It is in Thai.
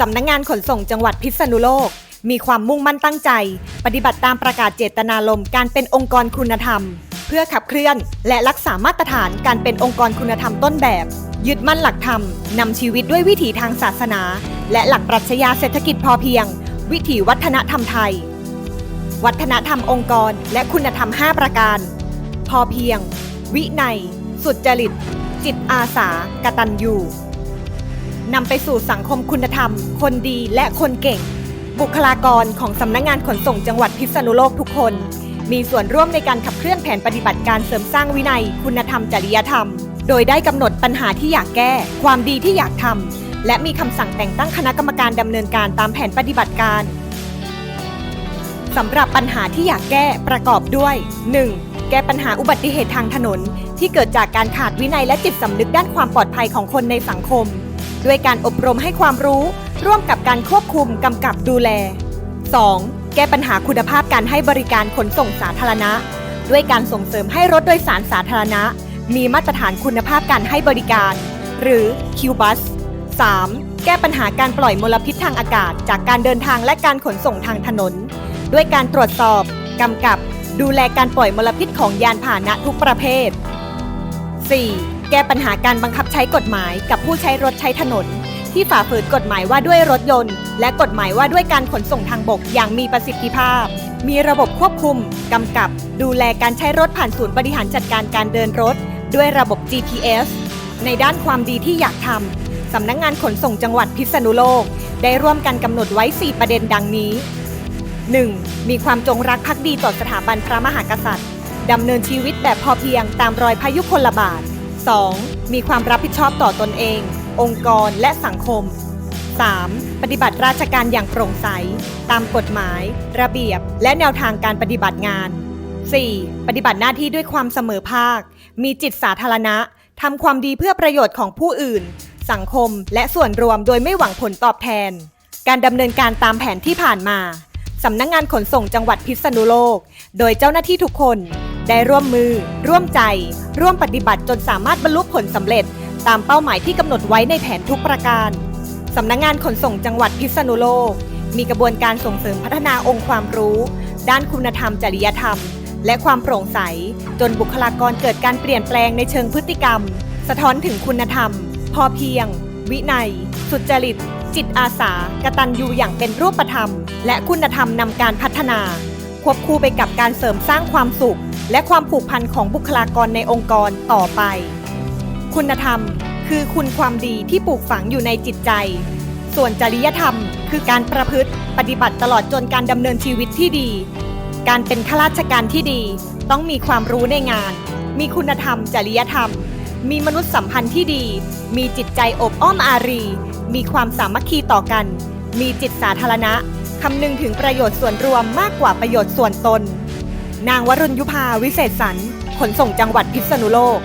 สำนักงงานขนส่งจังหวัดพิษณุโลก มีความมุ่งมั่นตั้งใจ ปฏิบัติตามประกาศเจตนารมณ์การเป็นองค์กรคุณธรรม เพื่อขับเคลื่อน และรักษามาตรฐานการเป็นองค์กรคุณธรรมต้นแบบ ยึดมั่นหลักธรรมนำชีวิตด้วยวิถีทางศาสนา และหลักปรัชญาเศรษฐกิจพอเพียง วิถีวัฒนธรรมไทย วัฒนธรรมองค์กร และคุณธรรม 5 ประการ พอเพียง วินัย สุจริต จิตอาสากตัญญู นำไปสู่สังคมคุณธรรม คนดีและคนเก่ง บุคลากรของสำนักงงานขนส่งจังหวัดพิษณุโลกทุกคน มีส่วนร่วมในการขับเคลื่อนแผนปฏิบัติการเสริมสร้างวินัย คุณธรรมจริยธรรม โดยได้กำหนดปัญหาที่อยากแก้ ความดีที่อยากทำและมีคำสั่งแต่งตั้งคณะกรรมการดำเนินการตามแผนปฏิบัติการสำหรับปัญหาที่อยากแก้ประกอบด้วย 1. แก้ปัญหาอุบัติเหตุทางถนน ที่เกิดจากการขาดวินัยและจิตสำนึกด้านความปลอดภัยของคนในสังคม ด้วยการอบรมให้ความรู้ ร่วมกับการควบคุมกำกับดูแล 2. แก้ปัญหาคุณภาพการให้บริการขนส่งสาธารณะ ด้วยการส่งเสริมให้รถโดยสารสาธารณะ มีมาตรฐานคุณภาพการให้บริการ หรือ QBus 3. แก้ปัญหาการปล่อยมลพิษทางอากาศ จากการเดินทางและการขนส่งทางถนน ด้วยการตรวจสอบกำกับ ดูแลการปล่อยมลพิษของยานพาหนะทุกประเภท 4. แก้ปัญหาการบังคับใช้กฎหมายกับผู้ใช้รถใช้ถนน ที่ฝ่าฝืนกฎหมายว่าด้วยรถยนต์ และกฎหมายว่าด้วยการขนส่งทางบกอย่างมีประสิทธิภาพ มีระบบควบคุม กำกับ ดูแลการใช้รถผ่านศูนย์บริหารจัดการการเดินรถ ด้วยระบบ GPS ในด้านความดีที่อยากทำสำนักงงานขนส่งจังหวัดพิษณุโลก ได้ร่วมกันกำหนดไว้ 4 ประเด็นดังนี้ 1. มีความจงรักภักดีต่อสถาบันพระมหากษัตริย์ดำเนินชีวิตแบบพอเพียงตามรอยพายุคลบาท 2. มีความรับผิดชอบต่อตนเอง องค์กรและสังคม 3. ปฏิบัติราชการอย่างโปร่งใส ตามกฎหมาย ระเบียบ และแนวทางการปฏิบัติงาน 4. ปฏิบัติหน้าที่ด้วยความเสมอภาค มีจิตสาธารณะ ทำความดีเพื่อประโยชน์ของผู้อื่น สังคม และส่วนรวมโดยไม่หวังผลตอบแทน การดำเนินการตามแผนที่ผ่านมา สำนักงงานขนส่งจังหวัดพิษณุโลก โดยเจ้าหน้าที่ทุกคน ได้ร่วมมือ ร่วมใจ ร่วมปฏิบัติจนสามารถบรรลุผลสำเร็จ ตามเป้าหมายที่กำหนดไว้ในแผนทุกประการสำนักงงานขนส่งจังหวัดพิษณุโลก มีกระบวนการส่งเสริมพัฒนาองค์ความรู้ ด้านคุณธรรมจริยธรรม และความโปร่งใส จนบุคลากรเกิดการเปลี่ยนแปลงในเชิงพฤติกรรม สะท้อนถึงคุณธรรม พอเพียง วินัย สุจริต จิตอาสากตัญญูอย่างเป็นรูปธรรม และคุณธรรมนำการพัฒนา ควบคู่ไปกับการเสริมสร้างความสุข และความผูกพันของบุคลากรในองค์กรต่อไป คุณธรรมคือคุณความดีที่ปลูกฝังอยู่ในจิตใจ ส่วนจริยธรรม คือการประพฤติปฏิบัติตลอดจนการดำเนินชีวิตที่ดี การเป็นข้าราชการที่ดี ต้องมีความรู้ในงาน มีคุณธรรม จริยธรรม มีมนุษยสัมพันธ์ที่ดี มีจิตใจอบอ้อมอารี มีความสามัคคีต่อกัน มีจิตสาธารณะคำนึงถึงประโยชน์ส่วนรวมมากกว่าประโยชน์ส่วนตน นางวรุณยุพาวิเศษสรรขนส่งจังหวัดพิษณุโลก